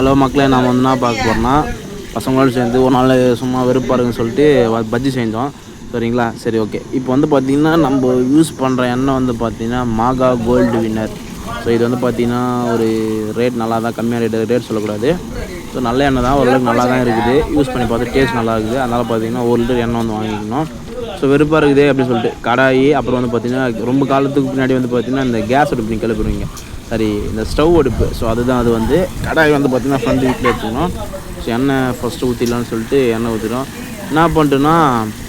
Hello மக்களே நாம் வந்து என்ன பார்க்க போகிறோம்னா பசங்களோடு சேர்ந்து ஒரு நாள் சும்மா வெறுப்பாக இருக்குன்னு சொல்லிட்டு பஜ்ஜி செஞ்சோம். சரிங்களா? சரி ஓகே இப்போ வந்து பார்த்திங்கன்னா நம்ம யூஸ் பண்ணுற எண்ணெய் வந்து பார்த்திங்கன்னா மாகா கோல்டு வின்னர் ஸோ இது வந்து பார்த்திங்கன்னா ஒரு ரேட் நல்லா தான் கம்மியாக ரேட் ரேட் சொல்லக்கூடாது. ஸோ நல்ல எண்ணெய் தான் ஓரளவுக்கு நல்லா தான் இருக்குது. யூஸ் பண்ணி பார்த்து டேஸ்ட் நல்லா இருக்குது. அதனால் பார்த்திங்கன்னா ஒரு லிட்டர் எண்ணெய் வந்து வாங்கிக்கணும். ஸோ வெறுப்பாக இருக்குது அப்படின்னு சொல்லிட்டு கடாயி அப்புறம் வந்து பார்த்திங்கன்னா ரொம்ப காலத்துக்கு பின்னாடி வந்து பார்த்திங்கன்னா இந்த கேஸ் அடுப்பு நீங்கள் கிளப்பிடுவீங்க சரி இந்த ஸ்டவ் அடுப்பு. ஸோ அதுதான் அது வந்து. கடாய் வந்து பார்த்திங்கன்னா ஃப்ரண்ட் வீட்டில் எடுத்துக்கணும் ஸோ எண்ணெய் ஃபஸ்ட்டு ஊற்றிடலான்னு சொல்லிட்டு எண்ணெய் ஊற்றிடும் என்ன பண்ணிட்டோன்னா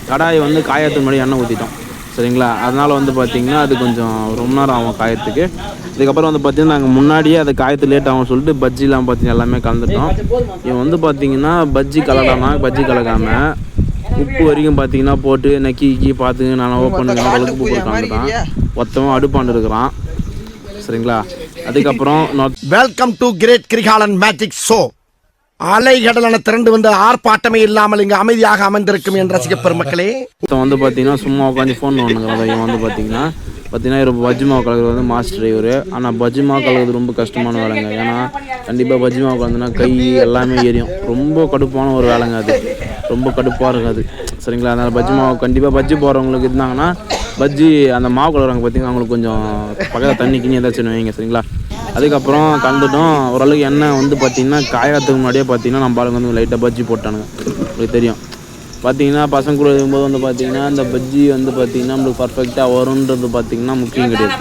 கடாய் வந்து காயத்துக்கு முன்னாடி எண்ணெய் ஊற்றிட்டோம் சரிங்களா? அதனால் வந்து பார்த்திங்கன்னா அது கொஞ்சம் ரொம்ப நேரம் ஆகும் காயத்துக்கு. இதுக்கப்புறம் வந்து பார்த்திங்கன்னா நாங்கள் முன்னாடியே அது காயத்து லேட் ஆகும் சொல்லிட்டு பஜ்ஜிலாம் பார்த்திங்கன்னா எல்லாமே கலந்துட்டோம். இவன் வந்து பார்த்திங்கன்னா பஜ்ஜி கலக்காமல் பஜ்ஜி கலக்காமல் உப்பு வரைக்கும் பார்த்தீங்கன்னா போட்டு நக்கி கி பார்த்து நான் ஓப்பன் அளவுக்கு உப்பு போட்டுக்காந்துட்டான் மொத்தமாக அடுப்பாண்டு இருக்கிறான். சரிங்களா? அதுக்கப்புறம் welcome to great Kirikalan magic show அலைகடலான திரண்டு வந்து ஆர்ப்பாட்டமே இல்லாமல் இங்கு அமைதியாக அமர்ந்திருக்கும் என் ரசிக பெருமக்களே. வந்து பார்த்தீங்கன்னா சும்மா உட்காந்து ஃபோன் பண்ணுங்கிறத இவன் வந்து பார்த்தீங்கன்னா பார்த்தீங்கன்னா இவர் பஜ்ஜி மாவு கலக்கிறது வந்து மாஸ்டர் இவர். ஆனால் பஜ்ஜி மாவு கலக்கிறது ரொம்ப கஷ்டமான வேலைங்க. ஏன்னா கண்டிப்பாக பஜ்ஜி மாவு கலந்துனா கை எல்லாமே எரியும். ரொம்ப கடுப்பான ஒரு வேலைங்க அது. ரொம்ப கடுப்பாக இருக்காது சரிங்களா? அதனால் பஜ்ஜி மாவு கண்டிப்பாக பஜ்ஜி போகிறவங்களுக்கு இருந்தாங்கன்னா பஜ்ஜி அந்த மாவு கலக்குறாங்க பார்த்தீங்கன்னா அவங்களுக்கு கொஞ்சம் பக்கத்தில் தண்ணி கிண்ணி ஏதாச்சும் வைங்க சரிங்களா? அதுக்கப்புறம் கலந்துட்டோம் ஓரளவுக்கு எண்ணெய் வந்து பார்த்தீங்கன்னா காயத்துக்கு முன்னாடியே பார்த்தீங்கன்னா நம்ம ஆளுங்க வந்து லைட்டாக பஜ்ஜி போட்டானுங்க. உங்களுக்கு தெரியும். பார்த்தீங்கன்னா பசங்க கூட இருக்கும்போது வந்து பார்த்தீங்கன்னா இந்த பஜ்ஜி வந்து பார்த்தீங்கன்னா நம்மளுக்கு பர்ஃபெக்டாக வரும்ன்றது பார்த்தீங்கன்னா முக்கியம் கிடையாது.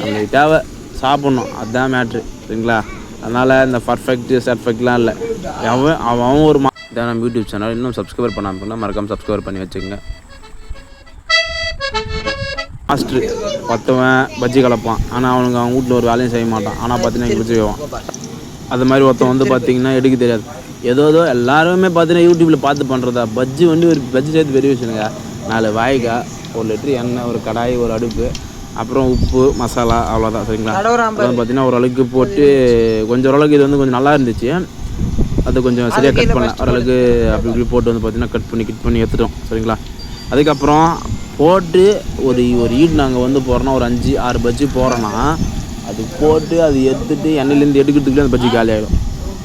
நம்மளுக்கு தேவை சாப்பிட்ணும். அதுதான் மேட்ரு சரிங்களா? அதனால் இந்த பர்ஃபெக்ட் சர்ஃபெக்ட்லாம் இல்லை. அவன் அவன் ஒரு மா இதான் நம்ம யூடியூப் சேனல் இன்னும் சப்ஸ்கிரைப் பண்ணாமல் மறக்காமல் சப்ஸ்கிரைப் பண்ணி வச்சுக்கோங்க. மாஸ்டர் ஒருத்தவன் பஜ்ஜி கலப்பான். ஆனால் அவனுக்கு அவன் வீட்டில் ஒரு வேலையும் செய்ய மாட்டான். ஆனால் பார்த்தீங்கன்னா பஜ்ஜி வைவான் அது மாதிரி ஒருத்தன் வந்து பார்த்தீங்கன்னா எடுக்க தெரியாது. ஏதோ ஏதோ எல்லாருமே பார்த்தீங்கன்னா யூடியூப்பில் பார்த்து பண்ணுறதா பஜ்ஜி வந்து ஒரு பஜ்ஜி சேர்த்து பெரிய விஷயங்க நாலு வாய்க்காய் ஒரு லிட்டரு எண்ணெய் ஒரு கடாய் ஒரு அடுப்பு அப்புறம் உப்பு மசாலா அவ்வளோதான் சரிங்களா? அப்புறம் பார்த்தீங்கன்னா ஓரளவுக்கு போட்டு கொஞ்சம் ஓரளவுக்கு இது வந்து கொஞ்சம் நல்லா இருந்துச்சு. அது கொஞ்சம் சரியாக கட் பண்ணல. ஓரளவுக்கு அப்படி இப்படி போட்டு வந்து பார்த்தீங்கன்னா கட் பண்ணி கட் பண்ணி எடுத்துட்டோம் சரிங்களா? அதுக்கப்புறம் போட்டு ஒரு ஒரு ஈடு நாங்கள் வந்து போகிறோன்னா ஒரு அஞ்சு ஆறு பஜ்ஜி போகிறோன்னா அது போட்டு அது எடுத்துட்டு எண்ணெயிலேருந்து எடுக்கிறதுக்குள்ளே அந்த பஜ்ஜி காலி ஆகிடும்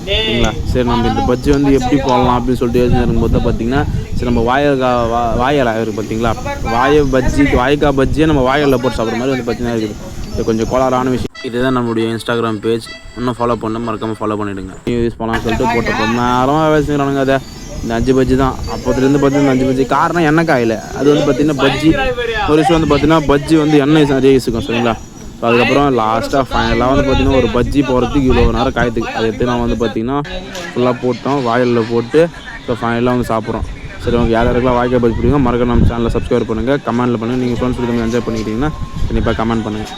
சரிங்களா? சரி நம்ம இந்த பஜ்ஜி வந்து எப்படி போடலாம் அப்படின்னு சொல்லிட்டு யோசிச்சு இருக்கும்போது தான் பார்த்தீங்கன்னா சரி நம்ம வாயக்கா வா வாயல் இருக்குது பார்த்தீங்களா? வாய பஜ்ஜி வாய்க்காய் பஜ்ஜியை நம்ம வாயலில் போட்டு சாப்பிட்ற மாதிரி வந்து பார்த்தீங்கன்னா இருக்குது. இது கொஞ்சம் கோளாறான விஷயம். இதுதான் நம்மளுடைய இன்ஸ்டாகிராம் பேஜ் இன்னும் ஃபாலோ பண்ண மறக்காமல் ஃபாலோ பண்ணிவிடுங்க யூஸ் பண்ணலாம்னு சொல்லிட்டு போட்டு நேரமாக வேலை செய்கிறானுங்க அதை. இந்த அஞ்சு பஜ்ஜி தான். அப்போதுலேருந்து பார்த்தீங்கன்னா அஞ்சு பஜ்ஜி. காரணம் எண்ணெய் காயில். அது வந்து பார்த்தீங்கன்னா பஜ்ஜி. ஒரு விஷயம் வந்து பார்த்தீங்கன்னா பஜ்ஜி வந்து எண்ணெய் நிறைய யூஸுக்கும் சரிங்களா? ஸோ அதுக்கப்புறம் லாஸ்ட்டாக ஃபைனலாக வந்து பார்த்தீங்கன்னா ஒரு பஜ்ஜி போகிறதுக்கு இவ்வளோ நேரம் காயத்துக்கு. அதை எடுத்து நான் வந்து பார்த்தீங்கன்னா ஃபுல்லாக போட்டோம். வாயிலில் போட்டு ஸோ ஃபைனலாக வந்து சாப்பிட்றோம். சரி உங்கள் யார் யாருக்கெல்லாம் வாய்க்கா பஜ்ஜி பிடிக்கும் மறக்க நம்ம சேனலில் சப்ஸ்கிரைப் பண்ணுங்கள் கமெண்ட்டில் பண்ணுங்கள் நீங்கள் ஃப்ரெண்ட்ஸ் கூட என்ஜாய் பண்ணிக்கிட்டீங்கன்னா கண்டிப்பாக கமெண்ட் பண்ணுங்கள்